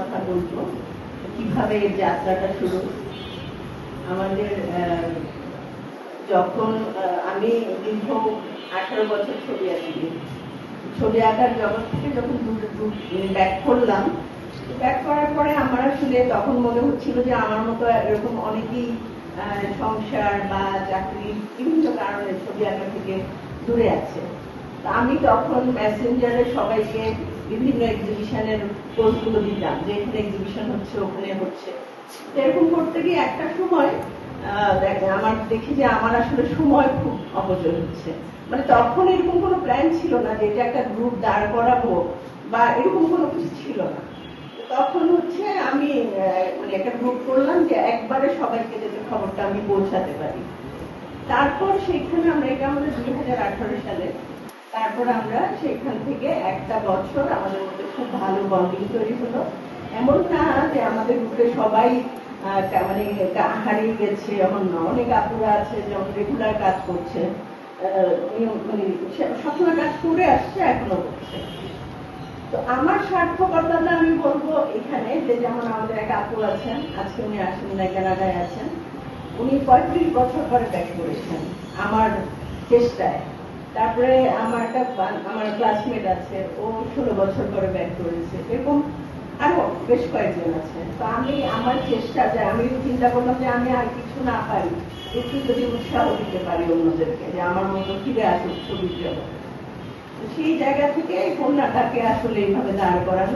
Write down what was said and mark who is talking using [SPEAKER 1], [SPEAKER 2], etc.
[SPEAKER 1] কথা বলব। কীভাবে এই যাত্রাটা শুরু? আমাদের যখন আমি দীর্ঘ আঠারো বছর ছবি আঁকি ছবি আঁকার জগৎ থেকে যখন ব্যাক করলাম ব্যাক করার পরে আমার আসলে তখন মনে হচ্ছিল যে আমার মতো এরকম অনেকেই সংসার বা চাকরি বিভিন্ন কারণে ছবি আঁকা থেকে দূরে আছে। আমি তখন মেসেঞ্জারে সবাইকে বিভিন্ন এক্সিবিশনের পোস্টগুলো দিতাম, যে এখানে এক্সিবিশন হচ্ছে, ওখানে হচ্ছে। এরকম করতে গিয়ে একটা সময় দেখ- আমার দেখি যে আমার আসলে সময় খুব অপচয় হচ্ছে। মানে তখন এরকম কোনো প্ল্যান ছিল না যে এটা একটা গ্রুপ দাঁড় করাবো, বা এরকম কোনো কিছু ছিল না। তখন হচ্ছে আমি মানে একটা গ্রুপ করলাম যে একবারে সবাইকে যাতে খবরটা আমি পৌঁছাতে পারি। তারপর সেখানে আমরা, এটা আমাদের দুই হাজার আঠারো সালে তারপর আমরা সেখান থেকে একটা বছর আমাদের মধ্যে খুব ভালো বন্ডিং তৈরি হলো। এমন না যে আমাদের গ্রুপে সবাই মানে হারিয়ে গেছে এমন না অনেক আপুরা আছে যেমন রেগুলার কাজ করছে মানে সবসময় কাজ করে আসছে, এখনও করছে। তো আমার সার্থকতাটা আমি বলব এখানে যে যেমন আমাদের এক আপু আছেন, আজকে উনি আসেন না কানাডায় আছেন। উনি পঁয়ত্রিশ বছর পরে ব্যাক করেছেন, আমার চেষ্টায়। তারপরে আমার একটা আমার ক্লাসমেট আছে, ও ষোলো বছর পরে ব্যাক করেছে। এরকম আরও বেশ কয়েকজন আছে। তো আমি, আমার চেষ্টা যে আমি চিন্তা করলাম যে আমি আর কিছু না পারি, একটু যদি উৎসাহ দিতে পারি অন্যদেরকে, যে আমার মতো ফিরে আসুক ছবির জগতে সেই জায়গা থেকে কন্যাটাকে আসলে এইভাবে দাঁড় করানো